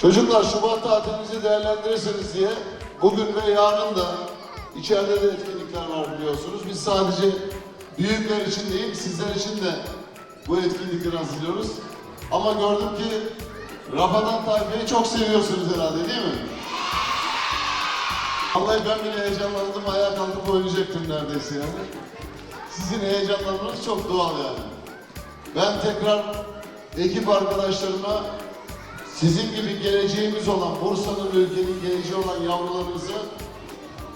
Çocuklar Şubat tatilinizi değerlendirirseniz diye bugün ve yarın da içeride de etkinlikler var biliyorsunuz. Biz sadece büyükler için değil sizler için de bu etkinlikleri hazırlıyoruz. Ama gördüm ki Rafadan tayfayı çok seviyorsunuz herhalde değil mi? Vallahi ben bile heyecanlandım, ayağa kalkıp oynayacaktım neredeyse yani. Sizin heyecanlanmanız çok doğal yani. Ben tekrar ekip arkadaşlarıma sizin gibi geleceğimiz olan, Bursa'nın ülkenin geleceği olan yavrularımızı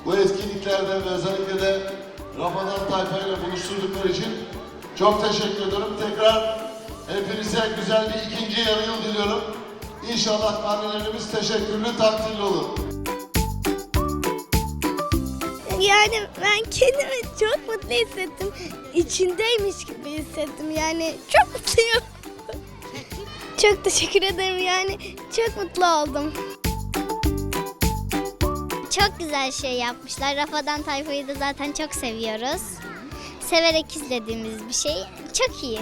bu etkinliklerde ve özellikle de Rafadan Tayfa buluşturdukları için çok teşekkür ediyorum. Tekrar hepinize güzel bir ikinci yarı yıl diliyorum. İnşallah annelerimiz teşekkürlü, takdirli olur. Yani ben kendimi çok mutlu hissettim. İçindeymiş gibi hissettim. Yani çok mutluyum. Çok teşekkür ederim yani. Çok mutlu oldum. Çok güzel şey yapmışlar. Rafadan Tayfa'yı da zaten çok seviyoruz. Severek izlediğimiz bir şey. Çok iyi.